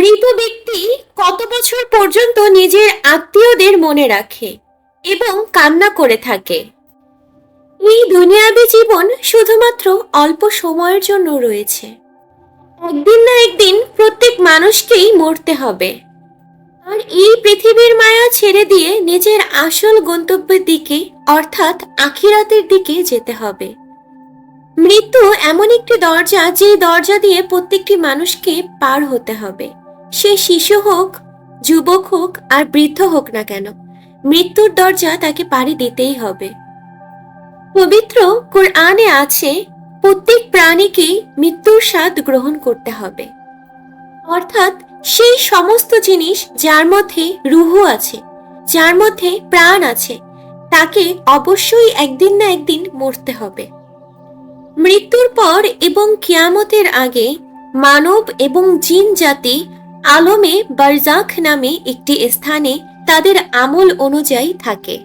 মৃত ব্যক্তি কত বছর পর্যন্ত নিজের আত্মীয়দের মনে রাখে এবং কান্না করে থাকে। এই দুনিয়াবী জীবন শুধুমাত্র অল্প সময়ের জন্য রয়েছে। একদিন না একদিন প্রত্যেক মানুষকেই মরতে হবে। আর এই পৃথিবীর মায়া ছেড়ে দিয়ে নিজের আসল গন্তব্যের দিকে, অর্থাৎ আখিরাতের দিকে যেতে হবে। মৃত্যু এমন একটি দরজা যে দরজা দিয়ে প্রত্যেকটি মানুষকে পার হতে হবে। সে শিশু হোক, যুবক হোক আর বৃদ্ধ হোক না কেন, মৃত্যুর দরজা তাকে পাড়ি দিতেই হবে। পবিত্র কোরআনে আছে, প্রত্যেক প্রাণীকেই মৃত্যুর স্বাদ গ্রহণ করতে হবে। অর্থাৎ সেই সমস্ত জিনিস যার মধ্যে রুহু আছে, যার মধ্যে প্রাণ আছে, তাকে অবশ্যই একদিন না একদিন মরতে হবে। মৃত্যুর পর এবং কিয়ামতের আগে মানব এবং জিন জাতি আলমে বারজাখ নামে একটি স্থানে তাদের আমল অনুযায়ী থাকে।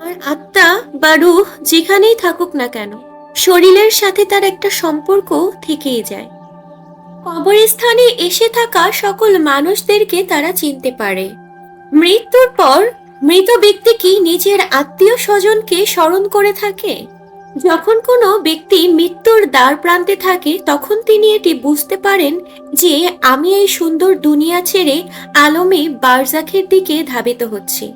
আর আত্মা বা রুহ যেখানেই থাকুক না কেন, শরীরের সাথে তার একটা সম্পর্ক থেকেই যায়। কবরস্থানে এসে থাকা সকল মানুষদেরকে তারা চিনতে পারে। মৃত্যুর পর মৃত ব্যক্তি কি নিজের আত্মীয় স্বজনকে স্মরণ করে থাকে? যখন কোনো ব্যক্তি মৃত্যুর দ্বার প্রান্তে থাকে, তখন তিনি এটি বুঝতে পারেন যে আমি এই সুন্দর দুনিয়া ছেড়ে আলমে বারজাখের দিকে ধাবিত হচ্ছি।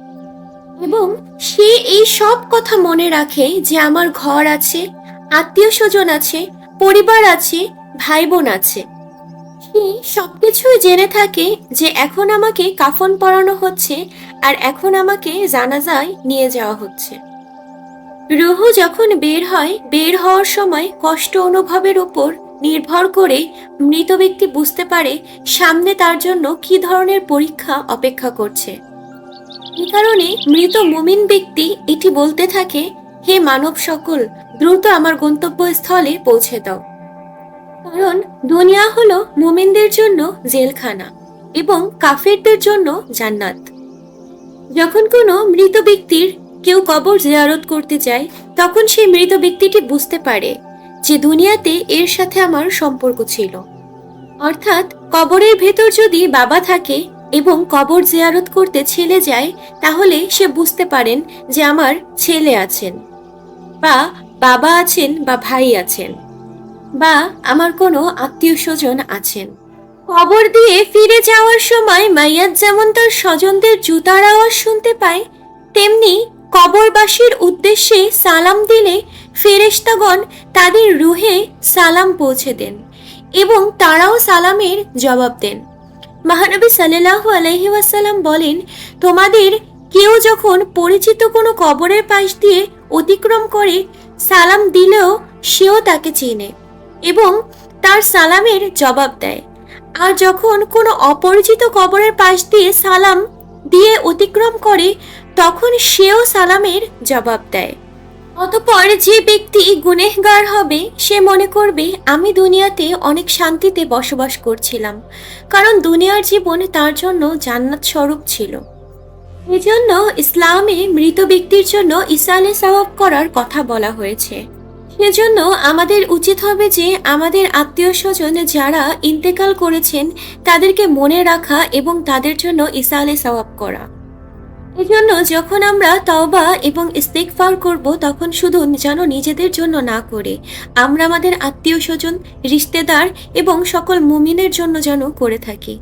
এবং সে এই সব কথা মনে রাখে যে আমার ঘর আছে আত্মীয় স্বজন আছে, পরিবার আছে ভাই বোন আছে। সে সবকিছুই জেনে থাকে যে এখন আমাকে কাফন পরানো হচ্ছে আর এখন আমাকে জানাজায় নিয়ে যাওয়া হচ্ছে। রুহু যখন বের হয়, বের হওয়ার সময় কষ্ট অনুভবের উপর নির্ভর করে মৃত ব্যক্তি বুঝতে পারে সামনে তার জন্য কি ধরনের পরীক্ষা অপেক্ষা করছে। এই কারণে মৃত মুমিন ব্যক্তি এটি বলতে থাকে, হে মানব সকল, দ্রুত আমার গন্তব্যস্থলে পৌঁছে দাও। কারণ দুনিয়া হলো মুমিনদের জন্য জেলখানা এবং কাফেরদের জন্য জান্নাত। যখন কোনো মৃত ব্যক্তির কেউ কবর জিয়ারত করতে যায়, তখন সেই মৃত ব্যক্তিটি বুঝতে পারে যে দুনিয়াতে এর সাথে আমার সম্পর্ক ছিল। অর্থাৎ কবরের ভেতর যদি বাবা থাকে এবং কবর জিয়ারত করতে ছেলে যায়, তাহলে সে বুঝতে পারেন যে আমার ছেলে আছেন বা বাবা আছেন বা ভাই আছেন বা আমার কোনো আত্মীয় স্বজন আছেন। কবর দিয়ে ফিরে যাওয়ার সময় মাইয়াত যেমন তার স্বজনদের জুতার আওয়াজ শুনতে পায়, তেমনি কবরবাসীর উদ্দেশ্যে সালাম দিলে ফেরেশতাগণ তাদের রুহে সালাম পৌঁছে দেন এবং তারাও সালামের জবাব দেন। মহানবী সাল্লাল্লাহু আলাইহি ওয়াসাল্লাম বলেন, তোমাদের কেউ যখন পরিচিত কোনো কবরের পাশ দিয়ে অতিক্রম করে, সালাম দিলেও সেও তাকে চেনে এবং তার সালামের জবাব দেয়। আর যখন কোনো অপরিচিত কবরের পাশ দিয়ে সালাম দিয়ে অতিক্রম করে তখন সেও সালামের জবাব দেয়। অতপর যে ব্যক্তি গুনেহগার হবে, সে মনে করবে, আমি দুনিয়াতে অনেক শান্তিতে বসবাস করছিলাম, কারণ দুনিয়ার জীবন তার জন্য জান্নাত স্বরূপ ছিল। এজন্য ইসলামে মৃত ব্যক্তির জন্য ইসালে সওয়াব করার কথা বলা হয়েছে। সেজন্য আমাদের উচিত হবে যে আমাদের আত্মীয় স্বজন যারা ইন্তেকাল করেছেন, তাদেরকে মনে রাখা এবং তাদের জন্য ইসালে সওয়াব করা। এজন্য যখন আমরা তওবা এবং ইস্তেকফার করব, তখন শুধু যেন নিজেদের জন্য না করে, আমরা আমাদের আত্মীয় স্বজন, রিশতেদার এবং সকল মুমিনের জন্য যেন করে থাকি।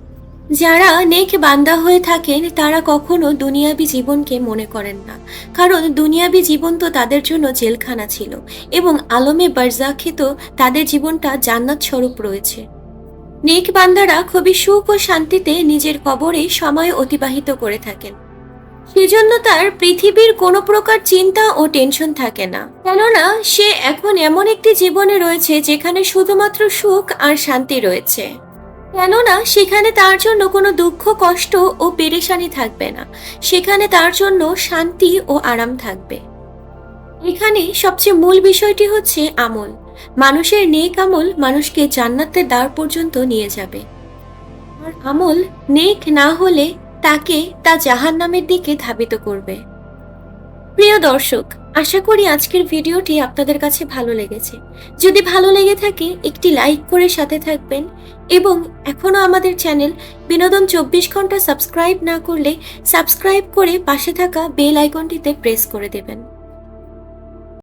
যারা নেক বান্দা হয়ে থাকেন, তারা কখনো দুনিয়াবি জীবনকে মনে করেন না। কারণ দুনিয়াবি জীবন তো তাদের জন্য জেলখানা ছিল এবং আলমে বারজাখে তো তাদের জীবনটা জান্নাত স্বরূপ রয়েছে। নেক বান্দারা খুবই সুখ ও শান্তিতে নিজের কবরে সময় অতিবাহিত করে থাকেন। সেজন্য তার পৃথিবীর কোনো প্রকার চিন্তা ও টেনশন থাকে না। কেননা, সে এখন এমন একটি জীবনে রয়েছে যেখানে শুধুমাত্র সুখ আর শান্তি রয়েছে। কেননা, সেখানে তার জন্য কোনো দুঃখ, কষ্ট ও পেরেশানি থাকবে না। সেখানে তার জন্য শান্তি ও আরাম থাকবে। এখানে সবচেয়ে মূল বিষয়টি হচ্ছে আমল। মানুষের নেক আমল মানুষকে জান্নাতের দ্বার পর্যন্ত নিয়ে যাবে। আর আমল নেক না হলে তাকে তা জাহান নামের দিকে ধাবিত করবে। প্রিয় দর্শক, আশা করি আজকের ভিডিওটি আপনাদের কাছে ভালো লেগেছে। যদি ভালো লেগে থাকে, একটি লাইক করে সাথে থাকবেন এবং এখনও আমাদের চ্যানেল বিনোদন চব্বিশ ঘণ্টা সাবস্ক্রাইব না করলে সাবস্ক্রাইব করে পাশে থাকা বেল আইকনটিতে প্রেস করে দেবেন।